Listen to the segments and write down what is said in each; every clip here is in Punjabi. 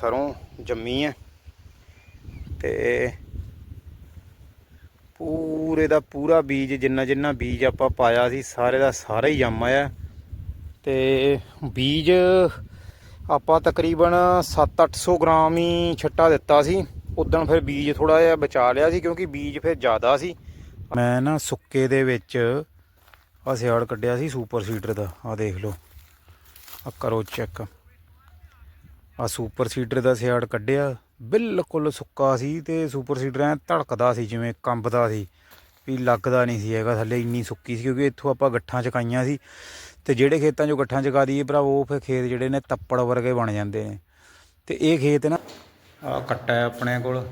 ਸਰੋਂ ਜੰਮੀ ਹੈ ਤੇ ਪੂਰੇ ਦਾ ਪੂਰਾ ਬੀਜ, ਜਿੰਨਾ ਜਿੰਨਾ ਬੀਜ ਆਪਾਂ ਪਾਇਆ ਸੀ, ਸਾਰੇ ਦਾ ਸਾਰਾ ਹੀ ਜੰਮ ਆਇਆ। ਤੇ ਬੀਜ ਆਪਾਂ ਤਕਰੀਬਨ 7-800 ਗ੍ਰਾਮ ਹੀ ਛੱਟਾ ਦਿੱਤਾ ਸੀ। ਉਦੋਂ ਫਿਰ ਬੀਜ ਥੋੜਾ ਜਿਹਾ ਬਚਾ ਲਿਆ ਸੀ, ਕਿਉਂਕਿ ਬੀਜ ਫਿਰ ਜ਼ਿਆਦਾ ਸੀ। ਮੈਂ ਨਾ ਸੁੱਕੇ ਦੇ ਵਿੱਚ ਆ ਸਿਆੜ ਕੱਢਿਆ ਸੀ, ਸੁਪਰ ਸੀਡਰ ਦਾ। ਆ ਦੇਖ ਲਓ। ਆ ਕਰੋ ਚੈੱਕ। ਆ ਸੁਪਰ ਸੀਡਰ ਦਾ ਸਿਆੜ ਕੱਢਿਆ, ਬਿਲਕੁਲ ਸੁੱਕਾ ਸੀ ਤੇ ਸੁਪਰ ਸੀਡਰ ਐ ਧੜਕਦਾ ਸੀ, ਜਿਵੇਂ ਕੰਬਦਾ ਸੀ, ਵੀ ਲੱਗਦਾ ਨਹੀਂ ਸੀ ਹੈਗਾ ਥੱਲੇ, ਇੰਨੀ ਸੁੱਕੀ ਸੀ ਕਿਉਂਕਿ ਇੱਥੋਂ ਆਪਾਂ ਗੱਠਾਂ ਚਕਾਈਆਂ ਸੀ ਤੇ ਜਿਹੜੇ ਖੇਤਾਂ 'ਚੋਂ ਗੱਠਾਂ ਚਕਾ ਦਈਏ ਭਰਾ, ਉਹ ਫਿਰ ਖੇਤ ਜਿਹੜੇ ਨੇ ਤੱਪੜ ਵਰਗੇ ਬਣ ਜਾਂਦੇ ਨੇ। ਤੇ ਇਹ ਖੇਤ ਨਾ ਆ ਕੱਟਾ ਹੈ ਆਪਣੇ ਕੋਲ,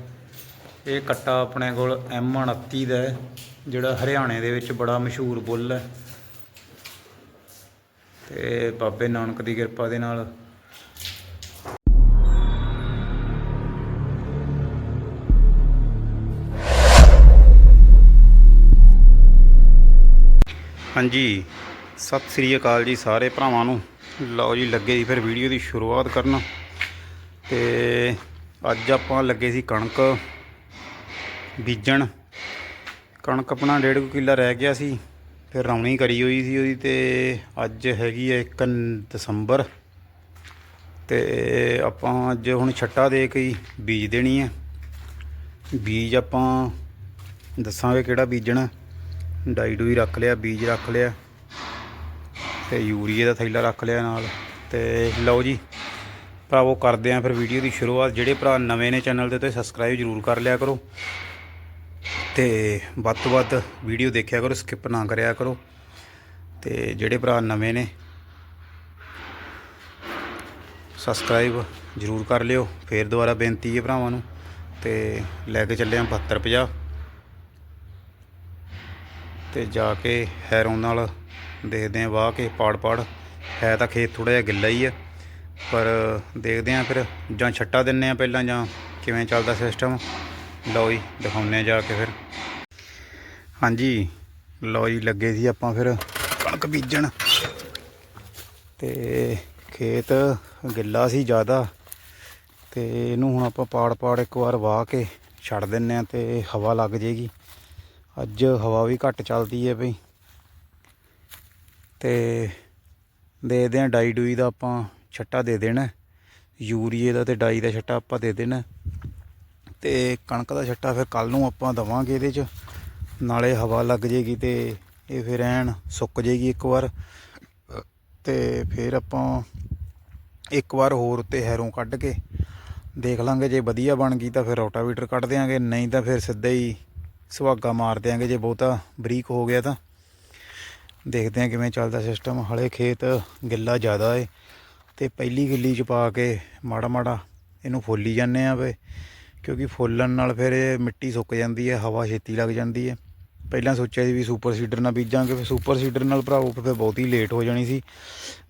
ਇਹ ਕੱਟਾ ਆਪਣੇ ਕੋਲ M29 ਦਾ ਹੈ, ਜਿਹੜਾ ਹਰਿਆਣੇ ਦੇ ਵਿੱਚ ਬੜਾ ਮਸ਼ਹੂਰ ਬੁੱਲ ਹੈ। ਤੇ ਬਾਬੇ ਨਾਨਕ ਦੀ ਕਿਰਪਾ ਦੇ ਨਾਲ ਹਾਂਜੀ। ਸਤਿ ਸ੍ਰੀ ਅਕਾਲ ਜੀ ਸਾਰੇ ਭਰਾਵਾਂ ਨੂੰ। ਲਓ ਜੀ, ਲੱਗੇ ਜੀ ਫਿਰ ਵੀਡੀਓ ਦੀ ਸ਼ੁਰੂਆਤ ਕਰਨ। ਤੇ ਅੱਜ ਆਪਾਂ ਲੱਗੇ ਸੀ ਕਣਕ ਬੀਜਣ। ਕਣਕ ਆਪਣਾ 1.5 ਕਿੱਲਾ ਰਹਿ ਗਿਆ ਸੀ, ਫਿਰ ਰੌਣੀ ਕਰੀ ਹੋਈ ਸੀ ਉਹਦੀ ਤੇ ਅੱਜ ਹੈਗੀ ਹੈ 1 ਦਸੰਬਰ। ਤੇ ਆਪਾਂ ਅੱਜ ਹੁਣ ਛੱਟਾ ਦੇ ਕੇ ਹੀ ਬੀਜ ਦੇਣੀ ਹੈ। ਬੀਜ ਆਪਾਂ ਦੱਸਾਂਗੇ ਕਿਹੜਾ ਬੀਜਣਾ। ਡਾਈ ਡੂਈ ਰੱਖ ਲਿਆ, ਬੀਜ ਰੱਖ ਲਿਆ ਤੇ ਯੂਰੀਏ ਦਾ ਥੈਲਾ ਰੱਖ ਲਿਆ ਨਾਲ ਤੇ ਲਓ ਜੀ, ਭਰਾਵੋ ਕਰਦੇ ਆਂ ਫਿਰ ਵੀਡੀਓ ਦੀ ਸ਼ੁਰੂਆਤ। ਜਿਹੜੇ ਭਰਾ ਨਵੇਂ ਨੇ ਚੈਨਲ ਦੇ ਉੱਤੇ ਸਬਸਕ੍ਰਾਈਬ ਜਰੂਰ ਕਰ ਲਿਆ ਕਰੋ ਤੇ ਵੱਧ ਤੋਂ ਵੱਧ ਵੀਡੀਓ ਦੇਖਿਆ ਕਰੋ, ਸਕਿਪ ਨਾ ਕਰਿਆ ਕਰੋ ਤੇ ਜਿਹੜੇ ਭਰਾ ਨਵੇਂ ਨੇ ਸਬਸਕ੍ਰਾਈਬ ਜਰੂਰ ਕਰ ਲਿਓ। ਫੇਰ ਦੁਬਾਰਾ ਬੇਨਤੀ ਹੈ ਭਰਾਵਾਂ ਨੂੰ ਤੇ ਲੈ ਕੇ ਚੱਲੇ ਆਂ 7250 ਤੇ ਜਾ ਕੇ ਹੈਰੋਂ ਨਾਲ ਦੇਖਦੇ ਆਂ ਵਾਹ ਕੇ ਪਾੜ ਪਾੜ। ਹੈ ਤਾਂ ਖੇਤ ਥੋੜਾ ਜਿਹਾ ਗਿੱਲਾ ਹੀ ਹੈ ਪਰ ਦੇਖਦੇ ਆਂ ਫਿਰ ਜਾਂ ਛੱਟਾ ਦਿੰਨੇ ਆ ਪਹਿਲਾਂ ਜਾਂ ਕਿਵੇਂ ਚੱਲਦਾ ਸਿਸਟਮ ਲਓ ਜੀ, ਦਿਖਾਉਂਦੇ ਆ ਜਾ ਕੇ ਫਿਰ। ਹਾਂਜੀ, ਲਓ ਜੀ, ਲੱਗੇ ਸੀ ਆਪਾਂ ਫਿਰ ਕਣਕ ਬੀਜਣ। ਤੇ ਖੇਤ ਗਿੱਲਾ ਸੀ ਜ਼ਿਆਦਾ, ਤੇ ਇਹਨੂੰ ਹੁਣ ਆਪਾਂ ਪਾੜ ਪਾੜ ਇੱਕ ਵਾਰ ਵਾਹ ਕੇ ਛੱਡ ਦਿੰਨੇ ਆ ਤੇ ਹਵਾ ਲੱਗ ਜੇਗੀ। ਅੱਜ ਹਵਾ ਵੀ ਘੱਟ ਚੱਲਦੀ ਹੈ ਬਈ। ਤੇ ਦੇ ਦੇ ਡਾਈ ਡੂਈ ਦਾ ਆਪਾਂ ਛੱਟਾ ਦੇ ਦੇਣਾ। ਯੂਰੀਏ ਦਾ ਤੇ ਡਾਈ ਦਾ ਛੱਟਾ ਆਪਾਂ ਦੇ ਦੇਣਾ। ਤੇ ਕਣਕ ਦਾ ਛੱਟਾ ਫਿਰ ਕੱਲ ਨੂੰ ਆਪਾਂ ਦਵਾਂਗੇ ਇਹਦੇ 'ਚ। ਨਾਲੇ ਹਵਾ ਲੱਗ ਜੇਗੀ ਤੇ ਇਹ ਫਿਰ ਐਨ ਸੁੱਕ ਜੇਗੀ ਇੱਕ ਵਾਰ। ਤੇ ਫਿਰ ਆਪਾਂ ਇੱਕ ਵਾਰ ਹੋਰ ਉੱਤੇ ਹੈਰੋਂ ਕੱਢ ਕੇ ਦੇਖ ਲਾਂਗੇ। ਜੇ ਵਧੀਆ ਬਣ ਗਈ ਤਾਂ ਫਿਰ ਰੋਟਾਵੀਟਰ ਕੱਢ ਦਿਆਂਗੇ, ਨਹੀਂ ਤਾਂ ਫਿਰ ਸਿੱਧਾ ਹੀ ਸੁਹਾਗਾ ਮਾਰ ਦਿਆਂਗੇ ਜੇ ਬਹੁਤਾ ਬਰੀਕ ਹੋ ਗਿਆ ਤਾਂ। ਦੇਖਦੇ ਹਾਂ ਕਿਵੇਂ ਚੱਲਦਾ ਸਿਸਟਮ ਹਲੇ ਖੇਤ ਗਿੱਲਾ ਜ਼ਿਆਦਾ ਏ ਤੇ ਪਹਿਲੀ ਗਿੱਲੀ ਚ ਪਾ ਕੇ ਮਾੜਾ ਮਾੜਾ ਇਹਨੂੰ ਫੋਲੀ ਜਾਂਦੇ ਆ ਵੇ, ਕਿਉਂਕਿ ਫੁੱਲਣ ਨਾਲ ਫਿਰ ਇਹ ਮਿੱਟੀ ਸੁੱਕ ਜਾਂਦੀ ਹੈ, ਹਵਾ ਛੇਤੀ ਲੱਗ ਜਾਂਦੀ ਹੈ। ਪਹਿਲਾਂ ਸੋਚਿਆ ਸੀ ਵੀ ਸੁਪਰ ਸੀਡਰ ਨਾਲ ਬੀਜਾਂਗੇ, ਫਿਰ ਸੁਪਰ ਸੀਡਰ ਨਾਲ ਭਰਾਵੋ ਫਿਰ ਬਹੁਤ ਹੀ ਲੇਟ ਹੋ ਜਾਣੀ ਸੀ।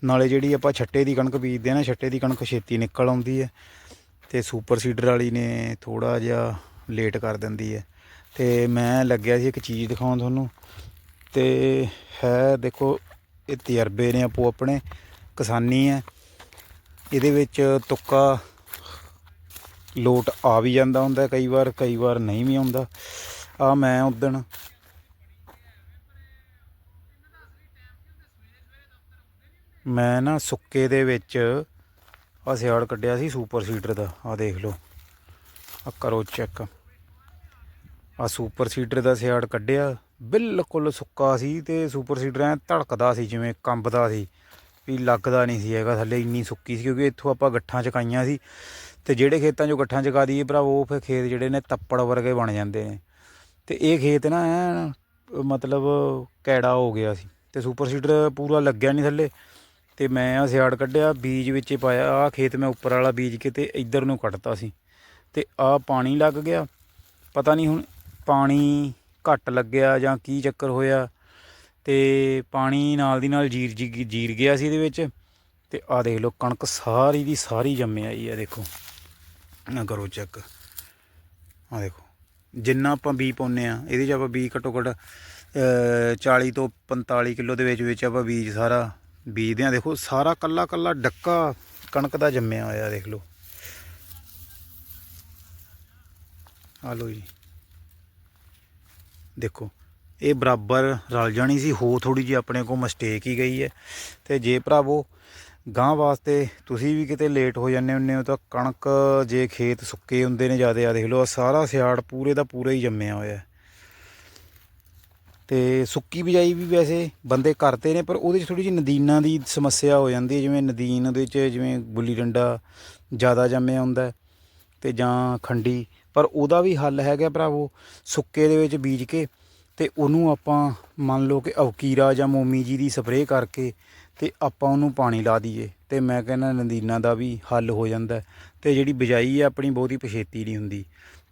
ਨਾਲੇ ਜਿਹੜੀ ਆਪਾਂ ਛੱਟੇ ਦੀ ਕਣਕ ਬੀਜਦੇ ਆ ਨਾ, ਛੱਟੇ ਦੀ ਕਣਕ ਛੇਤੀ ਨਿਕਲ ਆਉਂਦੀ ਹੈ ਤੇ ਸੁਪਰ ਸੀਡਰ ਵਾਲੀ ਨੇ ਥੋੜਾ ਜਿਹਾ ਲੇਟ ਕਰ ਦਿੰਦੀ ਹੈ। ਤੇ ਮੈਂ ਲੱਗਿਆ ਸੀ ਇੱਕ ਚੀਜ਼ ਦਿਖਾਉਣ ਤੁਹਾਨੂੰ। ਤੇ ਹੈ ਦੇਖੋ, ਇਹ ਤਜਰਬੇ ਨੇ ਆਪੋ ਆਪਣੇ, ਕਿਸਾਨੀ ਹੈ। ਇਹਦੇ ਵਿੱਚ ਤੁੱਕਾ ਲੋਟ ਆ ਵੀ ਜਾਂਦਾ ਹੁੰਦਾ, ਕਈ ਵਾਰ ਕਈ ਵਾਰ ਨਹੀਂ ਵੀ ਆਉਂਦਾ। ਆ ਮੈਂ ਉਦਣ ਮੈਂ ਨਾ ਸੁੱਕੇ ਦੇ ਵਿੱਚ ਆ ਸਿਆੜ ਕੱਢਿਆ ਸੀ, ਸੁਪਰ ਸੀਡਰ ਦਾ। ਆ ਦੇਖ ਲਓ। ਆ ਕਰੋ ਚੈੱਕ। ਆ ਸੁਪਰ ਸੀਡਰ ਦਾ ਸਿਆੜ ਕੱਢਿਆ, ਬਿਲਕੁਲ ਸੁੱਕਾ ਸੀ ਤੇ ਸੁਪਰ ਸੀਡਰ ਐ ਧੜਕਦਾ ਸੀ ਜਿਵੇਂ ਕੰਬਦਾ ਸੀ, ਵੀ ਲੱਗਦਾ ਨਹੀਂ ਸੀ ਹੈਗਾ ਥੱਲੇ, ਇੰਨੀ ਸੁੱਕੀ ਸੀ ਕਿਉਂਕਿ ਇੱਥੋਂ ਆਪਾਂ ਗੱਠਾਂ ਚਕਾਈਆਂ ਸੀ ਤੇ ਜਿਹੜੇ ਖੇਤਾਂ 'ਚੋਂ ਗੱਠਾਂ ਚਕਾ ਦਈਏ ਭਰਾ ਉਹ ਫਿਰ ਖੇਤ ਜਿਹੜੇ ਨੇ ਤੱਪੜ ਵਰਗੇ ਬਣ ਜਾਂਦੇ ਨੇ। ਤੇ ਇਹ ਖੇਤ ਨਾ ਐਨ ਮਤਲਬ ਕੈੜਾ ਹੋ ਗਿਆ ਸੀ ਤੇ ਸੁਪਰ ਸੀਡਰ ਪੂਰਾ ਲੱਗਿਆ ਨਹੀਂ ਥੱਲੇ ਤੇ ਮੈਂ ਆ ਸਿਆੜ ਕੱਢਿਆ, ਬੀਜ ਵਿੱਚ ਪਾਇਆ ਆ ਖੇਤ ਮੈਂ ਉੱਪਰ ਵਾਲਾ ਬੀਜ ਕੇ ਤੇ ਇੱਧਰ ਨੂੰ ਕੱਟਤਾ ਸੀ ਤੇ ਆ ਪਾਣੀ ਲੱਗ ਗਿਆ। ਪਤਾ ਨਹੀਂ ਹੁਣ ਪਾਣੀ ਘੱਟ ਲੱਗਿਆ ਜਾਂ ਕੀ ਚੱਕਰ ਹੋਇਆ ਤੇ ਪਾਣੀ ਨਾਲ ਦੀ ਨਾਲ ਜੀਰ ਜੀ- ਜੀਰ ਗਿਆ ਸੀ ਇਹਦੇ ਵਿੱਚ ਤੇ ਆ ਦੇਖ ਲਓ ਕਣਕ ਸਾਰੀ ਦੀ ਸਾਰੀ ਜੰਮੇ ਆਈ ਆ ਦੇਖੋ। ਨਾ ਕਰੋ ਚੈੱਕ ਆ ਦੇਖੋ ਜਿੰਨਾ ਆਪਾਂ ਬੀ ਪਾਉਨੇ ਆ ਇਹਦੇ 'ਚ ਆਪਾਂ ਬੀ ਘੱਟੋ ਘੱਟ ਅ, 40 ਤੋਂ 45 ਕਿਲੋ ਦੇ ਵਿੱਚ ਵਿੱਚ ਆਪਾਂ ਬੀਜ ਸਾਰਾ ਬੀਜਦੇ ਆ ਦੇਖੋ ਸਾਰਾ ਕੱਲਾ ਕੱਲਾ ਡੱਕਾ ਕਣਕ ਦਾ ਜੰਮਿਆ ਹੋਇਆ ਦੇਖ ਲਓ। ਆ ਲਓ ਜੀ। ਦੇਖੋ, ਇਹ ਬਰਾਬਰ ਰਲ ਜਾਣੀ ਸੀ ਹੋ ਥੋੜੀ ਜਿਹੀ ਆਪਣੇ ਕੋਲ ਮਿਸਟੇਕ ਹੀ ਗਈ ਹੈ ਤੇ ਜੇ ਭਰਾਵੋ ਗਾਂ ਵਾਸਤੇ ਤੁਸੀਂ ਵੀ ਕਿਤੇ ਲੇਟ ਹੋ ਜਾਂਦੇ ਹੁੰਦੇ ਹੋ, ਤਾਂ ਕਣਕ ਜੇ ਖੇਤ ਸੁੱਕੇ ਹੁੰਦੇ ਨੇ ਜ਼ਿਆਦਾ ਆ ਦੇਖ ਲਓ ਸਾਰਾ ਸਿਆੜ ਪੂਰੇ ਦਾ ਪੂਰਾ ਹੀ ਜੰਮਿਆ ਹੋਇਆ ਹੈ। ਤੇ ਸੁੱਕੀ ਬਿਜਾਈ ਵੀ ਵੈਸੇ ਬੰਦੇ ਕਰਦੇ ਨੇ, ਪਰ ਉਹਦੇ 'ਚ ਥੋੜੀ ਜਿਹੀ ਨਦੀਨਾਂ ਦੀ ਸਮੱਸਿਆ ਹੋ ਜਾਂਦੀ ਹੈ, ਜਿਵੇਂ ਨਦੀਨ ਉਹਦੇ 'ਚ ਜਿਵੇਂ ਗੁੱਲੀ ਡੰਡਾ ਜ਼ਿਆਦਾ ਜੰਮਿਆ ਹੁੰਦਾ ਹੈ, ਤੇ ਜਾਂ ਖੰਡੀ ਪਰ ਉਹਦਾ ਵੀ ਹੱਲ ਹੈਗਾ ਭਰਾਵੋ, ਸੁੱਕੇ ਦੇ ਵਿੱਚ ਬੀਜ ਕੇ ਤੇ ਉਹਨੂੰ ਆਪਾਂ ਮੰਨ ਲਓ ਕਿ ਅਵਕੀਰਾ ਜਾਂ ਮੋਮੀ ਜੀ ਦੀ ਸਪਰੇਅ ਕਰਕੇ ਤੇ ਆਪਾਂ ਉਹਨੂੰ ਪਾਣੀ ਲਾ ਦਈਏ ਤੇ ਮੈਂ ਕਹਿੰਦਾ ਨਦੀਨਾਂ ਦਾ ਵੀ ਹੱਲ ਹੋ ਜਾਂਦਾ ਹੈ ਤੇ ਜਿਹੜੀ ਬਿਜਾਈ ਹੈ ਆਪਣੀ ਬਹੁਤੀ ਪਛੇਤੀ ਨਹੀਂ ਹੁੰਦੀ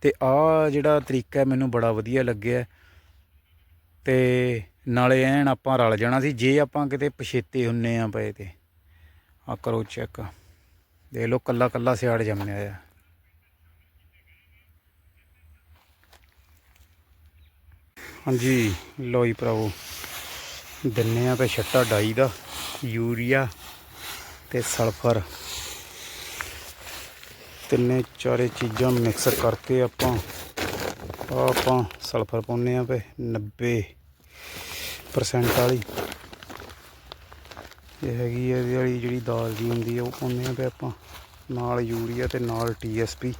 ਤੇ ਆਹ ਜਿਹੜਾ ਤਰੀਕਾ ਹੈ ਮੈਨੂੰ ਬੜਾ ਵਧੀਆ ਲੱਗਿਆ ਹੈ। ਤੇ ਨਾਲੇ ਐਨ ਆਪਾਂ ਰਲ ਜਾਣਾ ਸੀ, ਜੇ ਆਪਾਂ ਕਿਤੇ ਪਛੇਤੇ ਹੁੰਨੇ ਆ ਪਏ ਤੇ ਆ ਕਰੋ ਚੈੱਕ ਦੇਖ ਲਓ ਕੱਲਾ ਕੱਲਾ ਸਿਆੜ ਜੰਮਿਆ ਆ ਹਾਂਜੀ ਲੋ ਜੀ ਭਰਾਵੋ। ਦਿੰਨੇ ਆ ਤੇ ਛੱਟਾ ਡਾਈ ਦਾ, ਯੂਰੀਆ ਤੇ ਸਲਫਰ। ਤਿੰਨੇ ਚਾਰੇ ਚੀਜ਼ਾਂ ਮਿਕਸ ਕਰਕੇ ਆਪਾਂ ਆਪਾਂ ਸਲਫਰ ਪਾਉਂਦੇ ਆ ਪਏ 90% ਵਾਲੀ। ਇਹ ਹੈਗੀ ਹੈ ਇਹਦੀ ਵਾਲੀ ਜਿਹੜੀ ਦਾਲ ਦੀ ਹੁੰਦੀ ਹੈ ਉਹ ਪਾਉਂਦੇ ਆ ਪਏ ਆਪਾਂ ਨਾਲ ਯੂਰੀਆ ਤੇ ਨਾਲ ਟੀਐਸਪੀ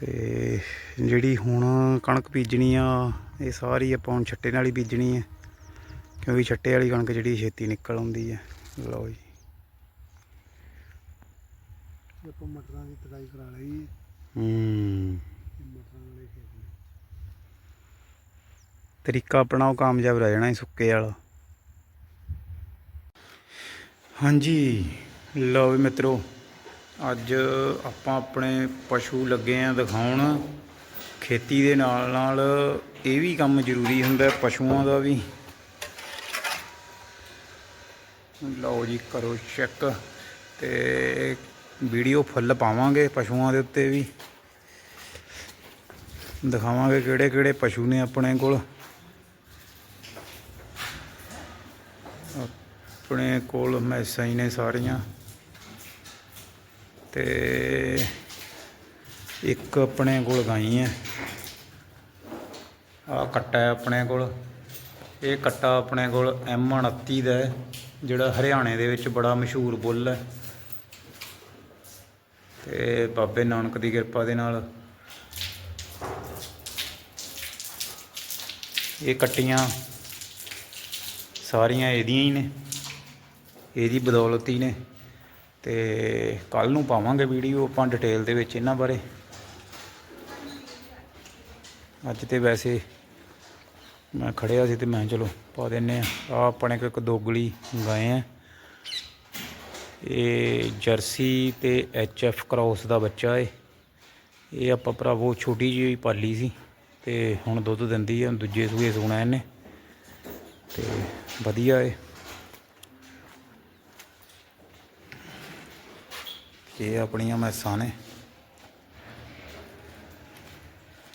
ਤੇ ਜਿਹੜੀ ਹੁਣ ਕਣਕ ਬੀਜਣੀ ਆ ਇਹ ਸਾਰੀ ਆਪਾਂ ਹੁਣ ਛੱਟੇ ਨਾਲ ਹੀ ਬੀਜਣੀ ਹੈ ਕਿਉਂਕਿ ਛੱਟੇ ਵਾਲੀ ਕਣਕ ਜਿਹੜੀ ਛੇਤੀ ਨਿਕਲ ਆਉਂਦੀ ਹੈ ਲਓ ਜੀ। ਆਪਾਂ ਮਟਰਾਂ ਦੀ ਤੜਾਈ ਕਰਾ ਲਈ। ਹੂੰ। ਤਰੀਕਾ ਅਪਣਾਓ ਕਾਮਯਾਬ ਰਹਿ ਜਾਣਾ ਸੁੱਕੇ ਵਾਲਾ। ਹਾਂਜੀ। ਲਓ ਮਿੱਤਰੋ ਅੱਜ ਆਪਾਂ ਆਪਣੇ ਪਸ਼ੂ ਲੱਗੇ ਆ ਦਿਖਾਉਣ। ਖੇਤੀ ਦੇ ਨਾਲ ਨਾਲ ਇਹ ਵੀ ਕੰਮ ਜ਼ਰੂਰੀ ਹੁੰਦਾ ਪਸ਼ੂਆਂ ਦਾ ਵੀ। ਲਓ ਜੀ, ਕਰੋ ਚੈੱਕ ਤੇ ਵੀਡੀਓ ਫੁੱਲ ਪਾਵਾਂਗੇ ਪਸ਼ੂਆਂ ਦੇ ਉੱਤੇ ਵੀ। ਦਿਖਾਵਾਂਗੇ ਕਿਹੜੇ ਕਿਹੜੇ ਪਸ਼ੂ ਨੇ ਆਪਣੇ ਕੋਲ। ਆਪਣੇ ਕੋਲ ਮੈਸਾਂ ਹੀ ਨੇ ਸਾਰੀਆਂ। ਤੇ ਇੱਕ ਆਪਣੇ ਕੋਲ ਗਾਈ ਹੈ। ਆ ਕੱਟਾ ਹੈ ਆਪਣੇ ਕੋਲ। ਇਹ ਕੱਟਾ ਆਪਣੇ ਕੋਲ M29 ਦਾ ਹੈ, ਜਿਹੜਾ ਹਰਿਆਣੇ ਦੇ ਵਿੱਚ ਬੜਾ ਮਸ਼ਹੂਰ ਬੁੱਲ ਹੈ। ਤੇ ਬਾਬੇ ਨਾਨਕ ਦੀ ਕਿਰਪਾ ਦੇ ਨਾਲ ਇਹ ਕੱਟੀਆਂ ਸਾਰੀਆਂ ਇਹਦੀਆਂ ਹੀ ਨੇ। ਇਹਦੀ ਬਦੌਲਤ ਹੀ ਨੇ। ਤੇ ਕੱਲ ਨੂੰ ਪਾਵਾਂਗੇ ਵੀਡੀਓ ਆਪਾਂ ਡਿਟੇਲ ਦੇ ਵਿੱਚ ਇਹਨਾਂ ਬਾਰੇ। ਅੱਜ ਤੇ ਵੈਸੇ ਮੈਂ ਖੜਿਆ ਸੀ ਤੇ ਮੈਂ ਚਲੋ ਪਾ ਦਿੰਨੇ ਆ ਆ ਆਪਣੇ ਕੋਲ ਇੱਕ ਦੋਗਲੀ ਗਾਏ ਆ। ਇਹ ਜਰਸੀ ਤੇ ਐਫ ਕ੍ਰਾਸ ਦਾ ਬੱਚਾ ਏ। ਇਹ ਆਪਾਂ ਭਰਾਵੋ ਛੋਟੀ ਜਿਹੀ ਪਾਲੀ ਸੀ ਤੇ ਹੁਣ ਦੁੱਧ ਦਿੰਦੀ ਆ, ਦੂਜੇ ਸੂਏ ਸੂਣਾ ਇਹਨੇ। ਤੇ ਵਧੀਆ ਏ। ਇਹ ਆਪਣੀਆਂ ਮੈਸਾਂ ਨੇ।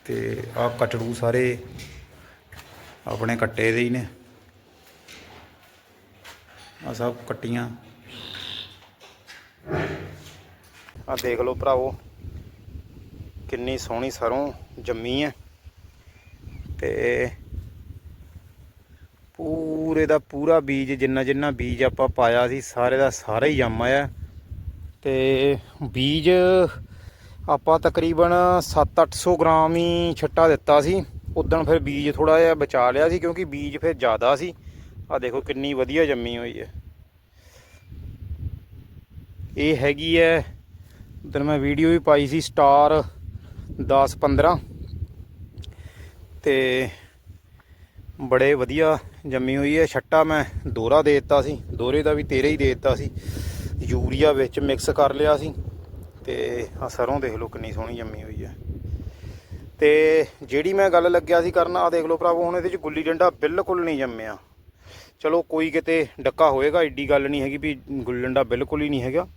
ਤੇ ਆ ਕਟੜੂ ਸਾਰੇ ਆਪਣੇ ਕੱਟੇ ਦੇ ਹੀ ਨੇ। ਆ ਸਭ ਕੱਟੀਆਂ। ਆ ਦੇਖ ਲਓ ਭਰਾਵੋ, ਕਿੰਨੀ ਸੋਹਣੀ ਸਰੋਂ ਜੰਮੀ ਹੈ। ਤੇ ਪੂਰੇ ਦਾ ਪੂਰਾ ਬੀਜ, ਜਿੰਨਾ ਜਿੰਨਾ ਬੀਜ ਆਪਾਂ ਪਾਇਆ ਸੀ, ਸਾਰੇ ਦਾ ਸਾਰਾ ਹੀ ਜੰਮ ਆਇਆ। ਤੇ ਬੀਜ ਆਪਾਂ ਤਕਰੀਬਨ 7-800 ਗ੍ਰਾਮ ਹੀ ਛੱਟਾ ਦਿੱਤਾ ਸੀ। ਉਦੋਂ ਫਿਰ ਬੀਜ ਥੋੜਾ ਜਿਹਾ ਬਚਾ ਲਿਆ ਸੀ ਕਿਉਂਕਿ ਬੀਜ ਫਿਰ ਜ਼ਿਆਦਾ ਸੀ। ਆ ਦੇਖੋ ਕਿੰਨੀ ਵਧੀਆ ਜੰਮੀ ਹੋਈ ਹੈ। ਇਹ ਹੈਗੀ ਹੈ ਉਦੋਂ ਮੈਂ ਵੀਡੀਓ ਵੀ ਪਾਈ ਸੀ ਸਟਾਰ 10-15 ਤੇ ਬੜੇ ਵਧੀਆ ਜੰਮੀ ਹੋਈ ਹੈ। ਛੱਟਾ ਮੈਂ ਦੋਰਾ ਦੇ ਦਿੱਤਾ ਸੀ। ਦੋਰੇ ਦਾ ਵੀ ਤੇਰੇ ਹੀ ਦੇ ਦਿੱਤਾ ਸੀ। ਯੂਰੀਆ ਵਿੱਚ ਮਿਕਸ ਕਰ ਲਿਆ ਸੀ ਤੇ ਆ ਸਰੋਂ ਦੇਖ ਲਓ ਕਿੰਨੀ ਸੋਹਣੀ ਜੰਮੀ ਹੋਈ ਹੈ। ਤੇ ਜਿਹੜੀ ਮੈਂ ਗੱਲ ਲੱਗਿਆ ਸੀ ਕਰਨ ਆ ਦੇਖ ਲਓ ਭਰਾਵੋ, ਹੁਣ ਇਹਦੇ ਚ ਗੁੱਲੀ ਡੰਡਾ ਬਿਲਕੁਲ ਨਹੀਂ ਜੰਮਿਆ। ਚਲੋ ਕੋਈ ਕਿਤੇ ਡੱਕਾ ਹੋਏਗਾ, ਏਡੀ ਗੱਲ ਨਹੀਂ ਹੈਗੀ ਵੀ ਗੁੱਲੀ ਡੰਡਾ ਬਿਲਕੁਲ ਹੀ ਨਹੀਂ ਹੈਗਾ।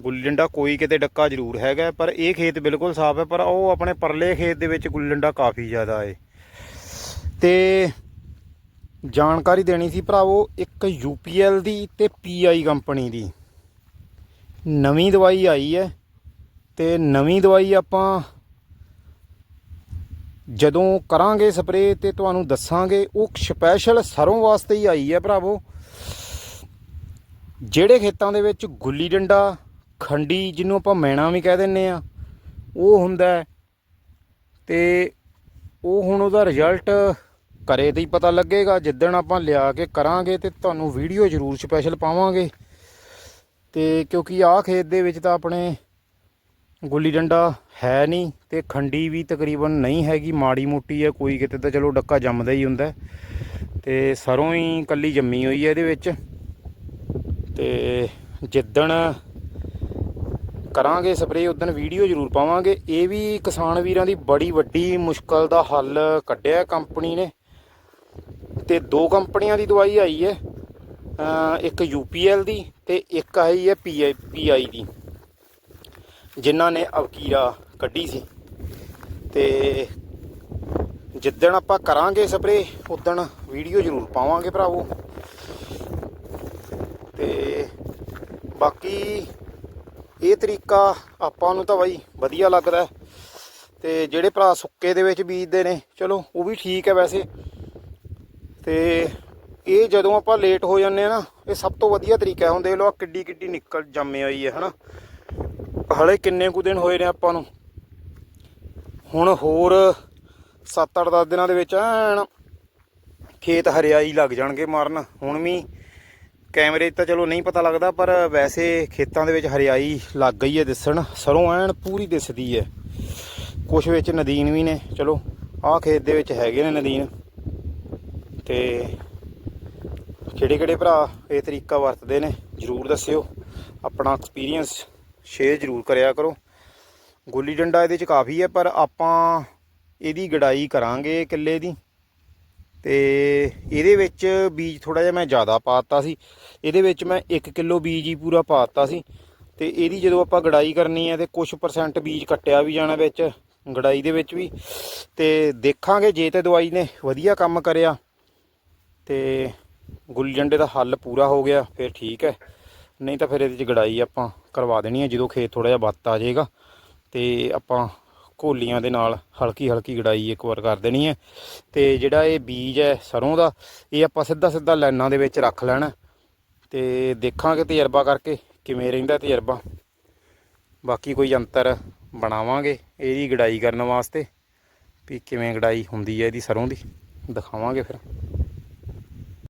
ਗੁੱਲੀ ਡੰਡਾ ਕੋਈ ਕਿਤੇ ਡੱਕਾ ਜ਼ਰੂਰ ਹੈਗਾ, ਪਰ ਇਹ ਖੇਤ ਬਿਲਕੁਲ ਸਾਫ਼ ਹੈ, ਪਰ ਉਹ ਆਪਣੇ ਪਰਲੇ ਖੇਤ ਦੇ ਵਿੱਚ ਗੁੱਲੀ ਡੰਡਾ ਕਾਫੀ ਜ਼ਿਆਦਾ ਹੈ। ਤੇ ਜਾਣਕਾਰੀ ਦੇਣੀ ਸੀ ਭਰਾਵੋ, ਇੱਕ UPL ਦੀ ਤੇ PI ਕੰਪਨੀ ਦੀ। ਨਵੀਂ ਦਵਾਈ ਆਈ ਹੈ ਤੇ ਨਵੀਂ ਦਵਾਈ ਆਪਾਂ ਜਦੋਂ ਕਰਾਂਗੇ ਸਪਰੇਅ ਤੇ ਤੁਹਾਨੂੰ ਦੱਸਾਂਗੇ, ਉਹ ਸਪੈਸ਼ਲ ਸਰੋਂ ਵਾਸਤੇ ਹੀ ਆਈ ਹੈ ਭਰਾਵੋ। ਜਿਹੜੇ ਖੇਤਾਂ ਦੇ ਵਿੱਚ ਗੁੱਲੀ ਡੰਡਾ, ਖੰਡੀ ਜਿਹਨੂੰ ਆਪਾਂ ਮੈਣਾ ਵੀ ਕਹਿ ਦਿੰਨੇ ਆ ਉਹ ਹੁੰਦਾ ਹੈ ਤੇ ਉਹ ਹੁਣ ਉਹਦਾ ਰਿਜ਼ਲਟ ਕਰੇ ਤੇ ਹੀ ਪਤਾ ਲੱਗੇਗਾ। ਜਿੱਦਣ ਆਪਾਂ ਲਿਆ ਕੇ ਕਰਾਂਗੇ ਤੇ ਤੁਹਾਨੂੰ ਵੀਡੀਓ ਜ਼ਰੂਰ ਸਪੈਸ਼ਲ ਪਾਵਾਂਗੇ। ਤੇ ਕਿਉਂਕਿ ਆਹ ਖੇਤ ਦੇ ਵਿੱਚ ਤਾਂ ਆਪਣੇ ਗੁੱਲੀ ਡੰਡਾ ਹੈ ਨਹੀਂ ਤੇ ਖੰਡੀ ਵੀ ਤਕਰੀਬਨ ਨਹੀਂ ਹੈਗੀ, ਮਾੜੀ ਮੋਟੀ ਹੈ, ਕੋਈ ਕਿਤੇ ਤਾਂ ਚਲੋ ਡੱਕਾ ਜੰਮਦਾ ਹੀ ਹੁੰਦਾ ਹੈ। ਤੇ ਸਰੋਂ ਹੀ ਕੱਲੀ ਜੰਮੀ ਹੋਈ ਹੈ ਇਹਦੇ ਵਿੱਚ। ਤੇ ਜਿੱਦਣ ਕਰਾਂਗੇ ਸਪਰੇਅ ਉਦੋਂ ਵੀਡੀਓ ਜ਼ਰੂਰ ਪਾਵਾਂਗੇ। ਇਹ ਵੀ ਕਿਸਾਨ ਵੀਰਾਂ ਦੀ ਬੜੀ ਵੱਡੀ ਮੁਸ਼ਕਲ ਦਾ ਹੱਲ ਕੱਢਿਆ ਕੰਪਨੀ ਨੇ। ਤੇ ਦੋ ਕੰਪਨੀਆਂ ਦੀ ਦਵਾਈ ਆਈ ਹੈ। ਇੱਕ UPL ਦੀ ਤੇ ਇੱਕ ਆਈ ਹੈ PI PI ਦੀ, ਜਿਨ੍ਹਾਂ ਨੇ ਅਵਕੀਰਾ ਕੱਢੀ ਸੀ। ਤੇ ਜਿੱਦਣ ਆਪਾਂ ਕਰਾਂਗੇ ਸਪਰੇਅ ਉਦੋਂ ਵੀਡੀਓ ਜ਼ਰੂਰ ਪਾਵਾਂਗੇ ਭਰਾਵੋ। ਤੇ ਬਾਕੀ ਇਹ ਤਰੀਕਾ ਆਪਾਂ ਨੂੰ ਤਾਂ ਬਾਈ ਵਧੀਆ ਲੱਗਦਾ। ਹੈ। ਤੇ ਜਿਹੜੇ ਭਰਾ ਸੁੱਕੇ ਦੇ ਵਿੱਚ ਬੀਜਦੇ ਨੇ, ਚਲੋ ਉਹ ਵੀ ਠੀਕ ਹੈ ਵੈਸੇ। ਤੇ ਇਹ ਜਦੋਂ ਆਪਾਂ ਲੇਟ ਹੋ ਜਾਂਦੇ ਆ ਨਾ, ਇਹ ਸਭ ਤੋਂ ਵਧੀਆ ਤਰੀਕਾ ਹੈ ਹੁਣ ਦੇਖ ਲਓ, ਆਹ ਕਿੱਡੀ ਕਿੱਡੀ ਨਿਕਲ ਜੰਮੇ ਹੋਈ ਹੈ, ਹਨਾ? ਹਲੇ ਕਿੰਨੇ ਕੁ ਦਿਨ ਹੋਏ ਨੇ ਆਪਾਂ ਨੂੰ? ਹੁਣ ਹੋਰ 7-8 10 ਦਿਨਾਂ ਦੇ ਵਿੱਚ ਐਨ ਖੇਤ ਹਰਿਆਈ ਲੱਗ ਜਾਣਗੇ ਮਾਰਨ। ਹੁਣ ਵੀ ਕੈਮਰੇ 'ਤੇ ਤਾਂ ਚਲੋ ਨਹੀਂ ਪਤਾ ਲੱਗਦਾ, ਪਰ ਵੈਸੇ ਖੇਤਾਂ ਦੇ ਵਿੱਚ ਹਰਿਆਈ ਲੱਗ ਗਈ ਹੈ ਦਿਸਣ। ਸਰੋਂ ਐਨ ਪੂਰੀ ਦਿਸਦੀ ਹੈ। ਕੁਝ ਵਿੱਚ ਨਦੀਨ ਵੀ ਨੇ। ਚਲੋ, ਆਹ ਖੇਤ ਦੇ ਵਿੱਚ ਹੈਗੇ ਨੇ ਨਦੀਨ। ਤੇ ਕਿਹੜੇ ਕਿਹੜੇ ਭਰਾ ਇਹ ਤਰੀਕਾ ਵਰਤਦੇ ਨੇ, ਜਰੂਰ ਦੱਸਿਓ। ਆਪਣਾ ਐਕਸਪੀਰੀਅੰਸ ਸ਼ੇਅਰ ਜਰੂਰ ਕਰਿਆ ਕਰੋ। ਗੁੱਲੀ ਡੰਡਾ ਇਹਦੇ ਚ ਕਾਫੀ ਹੈ, ਪਰ ਆਪਾਂ ਇਹਦੀ ਗੜਾਈ ਕਰਾਂਗੇ ਕਿੱਲੇ ਦੀ। ਤੇ ਇਹਦੇ ਵਿੱਚ ਬੀਜ ਥੋੜਾ ਜਿਹਾ ਮੈਂ ਜ਼ਿਆਦਾ ਪਾਤਾ ਸੀ। ਇਹਦੇ ਵਿੱਚ ਮੈਂ 1 ਕਿਲੋ ਬੀਜ ਹੀ ਪੂਰਾ ਪਾਤਾ ਸੀ। ਤੇ ਇਹਦੀ ਜਦੋਂ ਆਪਾਂ ਗੜਾਈ ਕਰਨੀ ਹੈ ਤੇ ਕੁਝ ਪਰਸੈਂਟ ਬੀਜ ਕੱਟਿਆ ਵੀ ਜਾਣਾ ਵਿੱਚ, ਗੜਾਈ ਦੇ ਵਿੱਚ ਵੀ। ਤੇ ਦੇਖਾਂਗੇ ਜੇ ਤੇ ਦਵਾਈ ਨੇ ਵਧੀਆ ਕੰਮ ਕਰਿਆ। ਤੇ ਗੁੱਲੀ ਡੰਡੇ ਦਾ ਹੱਲ ਪੂਰਾ ਹੋ ਗਿਆ, ਫਿਰ ਠੀਕ ਹੈ। ਨਹੀਂ ਤਾਂ ਫਿਰ ਇਹਦੇ ਚ ਗੜਾਈ ਆਪਾਂ ਕਰਵਾ ਦੇਣੀ ਹੈ, ਜਦੋਂ ਖੇਤ ਥੋੜਾ ਜਿਹਾ ਬੱਤ ਆ ਜਾਏਗਾ। ਤੇ ਆਪਾਂ ਘੋਲੀਆਂ ਦੇ ਨਾਲ ਹਲਕੀ ਹਲਕੀ ਗੜਾਈ ਇੱਕ ਵਾਰ ਕਰ ਦੇਣੀ ਹੈ। ਤੇ ਜਿਹੜਾ ਇਹ ਬੀਜ ਹੈ ਸਰੋਂ ਦਾ, ਇਹ ਆਪਾਂ ਸਿੱਧਾ ਸਿੱਧਾ ਲਾਈਨਾਂ ਦੇ ਵਿੱਚ ਰੱਖ ਲੈਣਾ ਤੇ ਦੇਖਾਂਗੇ ਤਜਰਬਾ ਕਰਕੇ ਕਿਵੇਂ ਰਹਿੰਦਾ ਤਜਰਬਾ। ਬਾਕੀ ਕੋਈ ਅੰਤਰ ਬਣਾਵਾਂਗੇ ਇਹਦੀ ਗੜਾਈ ਕਰਨ ਵਾਸਤੇ, ਵੀ ਕਿਵੇਂ ਗੜਾਈ ਹੁੰਦੀ ਹੈ ਇਹਦੀ ਸਰੋਂ ਦੀ, ਦਿਖਾਵਾਂਗੇ ਫਿਰ।